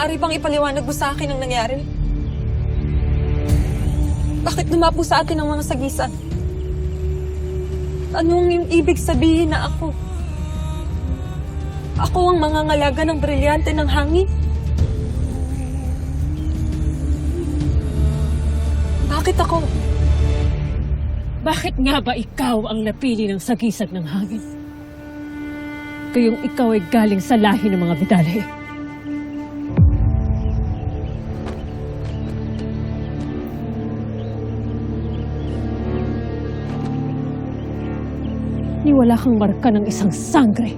Maaari bang ipaliwanag mo sa akin ang nangyari? Bakit dumapo sa atin ang mga sagisan? Anong ibig sabihin na ako? Ako ang mangangalaga ng brilyante ng hangin? Bakit ako? Bakit nga ba ikaw ang napili ng sagisag ng hangin? Kayong ikaw ay galing sa lahi ng mga bidalhe. Ni wala kang marka ng isang sangre.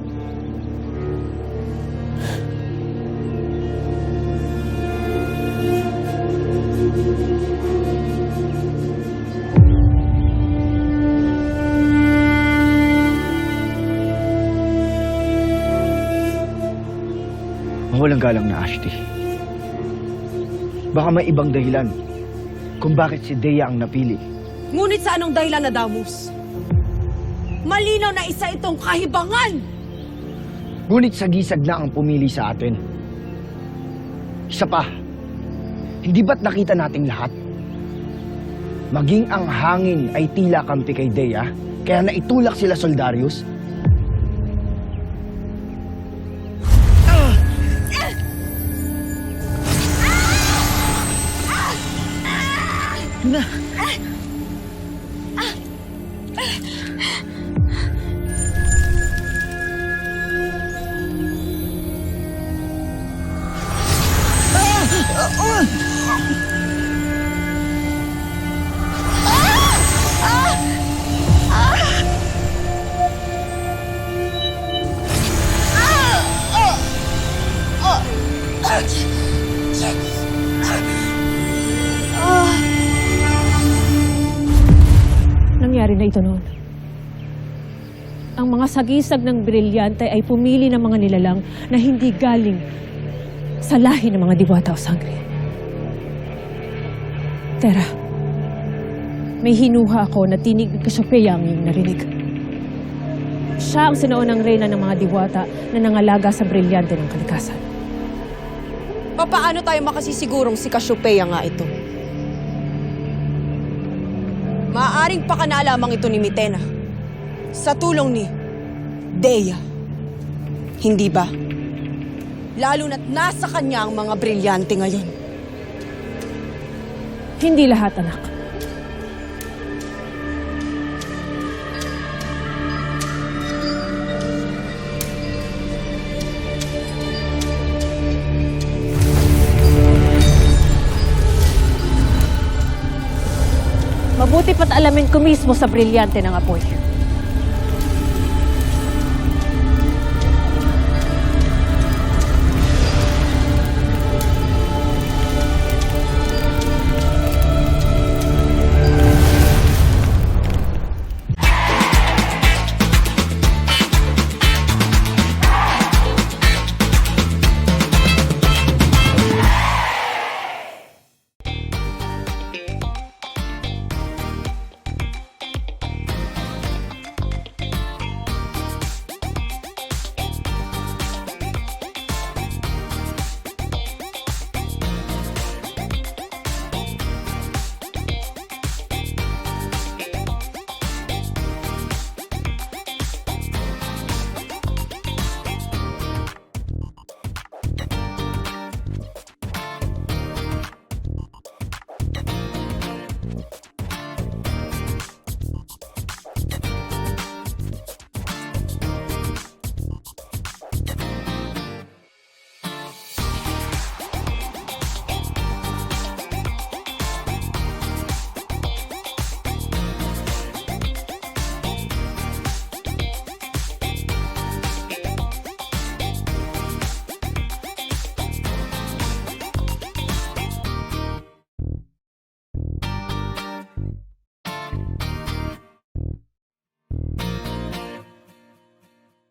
Mawalang galang na Ashti. Baka may ibang dahilan kung bakit si Dea ang napili. Ngunit sa anong dahilan na Damus? Malinaw na isa itong kahibangan! Ngunit sa gisag na ang pumili sa atin. Isa pa, hindi ba't nakita nating lahat? Maging ang hangin ay tila kampi kay Dea, kaya naitulak sila Soldarius. Nangyari na ito noon. Ang mga sagisag ng brilyante ay pumili ng mga nilalang na hindi galing sa lahi ng mga diwata o sangre. Tera, may hinuha ako na tinig ni Cassiopeia ang iyong narinig. Siya ang sinuunang reyna ng mga diwata na nangalaga sa brilyante ng kalikasan. Papaano tayo makasisigurong si Cassiopeia nga ito? Maaring pakana lamang ito ni Mitena sa tulong ni Dea. Hindi ba? Lalo na't nasa kanya ang mga brilyante ngayon. Hindi lahat, anak. Mabuti pat alamin ko mismo sa brilyante ng apoy.